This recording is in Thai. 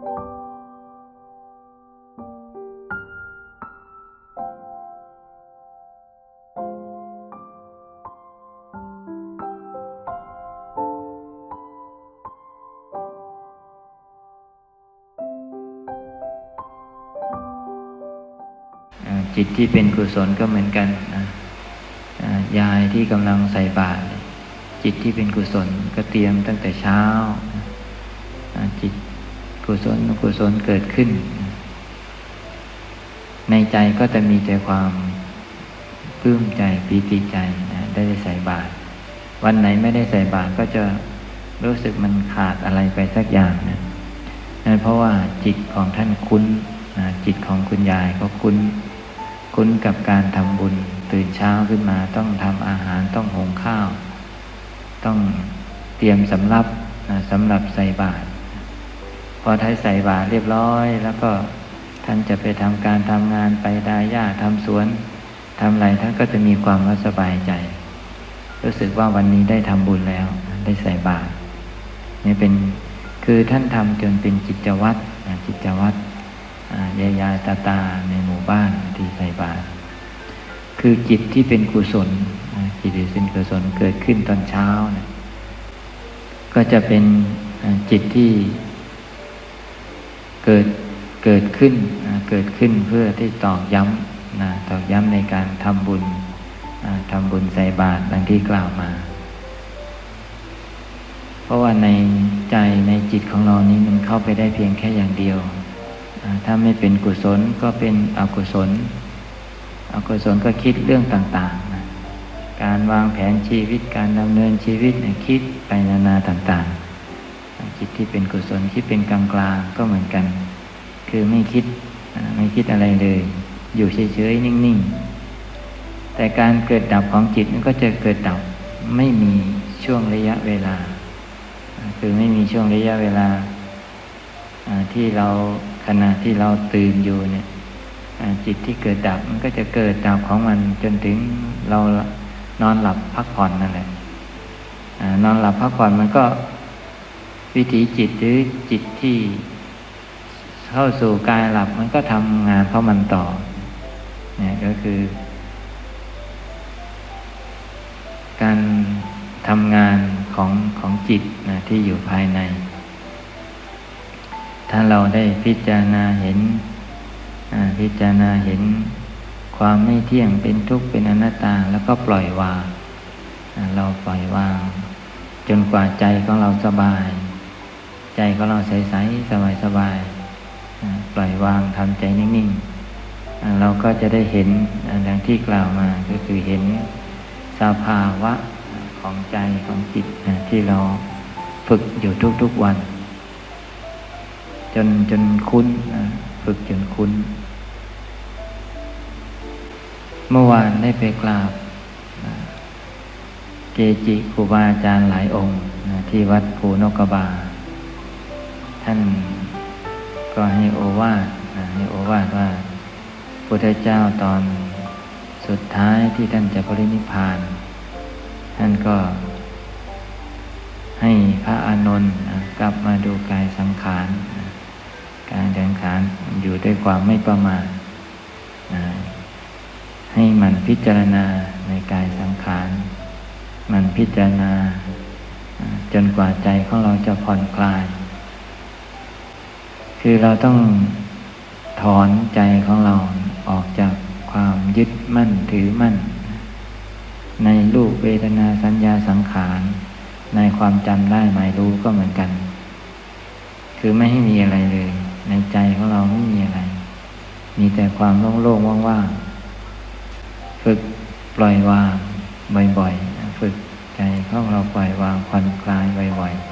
จิตที่เป็นกุศลก็เหมือนกันนะยายที่กำลังใส่บาตรจิตที่เป็นกุศลก็เตรียมตั้งแต่เช้าจิต กุศลกุศลเกิดขึ้น ในใจก็จะมีแต่ความปลื้มใจปีติใจนะได้ใส่บาตรวันไหนไม่ได้ใส่บาตรก็จะรู้สึกมันขาดอะไรไปสักอย่างนะนั่นเพราะว่าจิตของท่านคุ้นนะจิตของคุณยายก็คุ้น คุ้นกับการทำบุญตื่นเช้าขึ้นมาต้องทำอาหารต้องหุงข้าว ต้องเตรียมสำรับนะสำหรับใส่บาตร พอท้ายใส่บาตรเรียบร้อย แล้วก็ท่านจะไปทำการทำงานไปดายหญ้าทำสวนทำอะไรท่านก็จะมีความสบายใจ รู้สึกว่าวันนี้ได้ทำบุญแล้ว ได้ใส่บาตรนี่เป็นคือท่านทำจนเป็นจิตวัตรจิตวัตรยายาตาตาในหมู่บ้านที่ใส่บาตรคือจิตที่เป็นกุศลจิตที่เป็นกุศลเกิดขึ้นตอนเช้านะก็จะเป็นจิตที่ กิดเกิดขึ้นอ่าเกิดขึ้นเพื่อที่ตอกย้ำนะตอกย้ำในการทำบุญอ่าทำบุญใส่บาตรดังที่กล่าวมา เพราะว่าในใจในจิตของเรานี้มันเข้าไปได้เพียงแค่อย่างเดียวอ่าถ้าไม่เป็นกุศลก็เป็นอกุศล อกุศลก็คิดเรื่องต่างๆนะการวางแผนชีวิตการดำเนินชีวิตนี่ยคิดไปนานาต่างๆ จิตที่เป็นกุศลคิดเป็นกลางๆก็เหมือนกัน คือไม่คิดไม่คิดอะไรเลย อยู่เฉยๆนิ่งๆ แต่การเกิดดับของจิตมันก็จะเกิดดับไม่มีช่วงระยะเวลา คือไม่มีช่วงระยะเวลาที่เราขณะที่เราตื่นอยู่เนี่ยจิตที่เกิดดับมันก็จะเกิดดับของมันจนถึงเรานอนหลับพักผ่อนนั่นแหละนอนหลับพักผ่อนมันก็ วิถีจิตหรือจิตที่เข้าสู่กายหลับมันก็ทำงานเพราะมันต่อเนี่ยก็คือ การทำงานของของจิตนะที่อยู่ภายใน ถ้าเราได้พิจารณาเห็นพิจารณาเห็นความไม่เที่ยงเป็นทุกข์เป็นอนัตตาแล้วก็ปล่อยวางเราปล่อยวาง จนกว่าใจของเราสบาย ใจของเราใสๆสบายๆอ่าปล่อยวางทำใจนิ่งๆ เราก็จะได้เห็นอ่าดังที่กล่าวมาก็คือเห็นสภาวะของใจของจิตที่เราฝึกอยู่ทุกๆวัน จนจนคุ้นฝึกจนคุ้น เมื่อวานได้ไปกราบเกจิครูบาอาจารย์หลายองค์ที่วัดภูนกบา ท่านก็ให้โอวาทให้โอวาทว่าพุทธเจ้าตอนสุดท้ายที่ท่านจะปรินิพาน ท่านก็ให้พระอานนท์กลับมาดูกายสังขารการเดินขานอยู่ด้วยความไม่ประมาทให้มันพิจารณาในกายสังขาร มันพิจารณา จนกว่าใจของเราจะผ่อนคลาย คือเราต้องถอนใจของเราออกจากความยึดมั่นถือมั่น ในรูปเวทนาสัญญาสังขาร ในความจำได้หมายรู้ก็เหมือนกัน คือไม่ให้มีอะไรเลย ในใจของเราไม่มีอะไร มีแต่ความโล่งๆว่างๆฝึกปล่อยวางบ่อยๆ ฝึกใจของเราปล่อยวางผ่อนคลายบ่อยๆ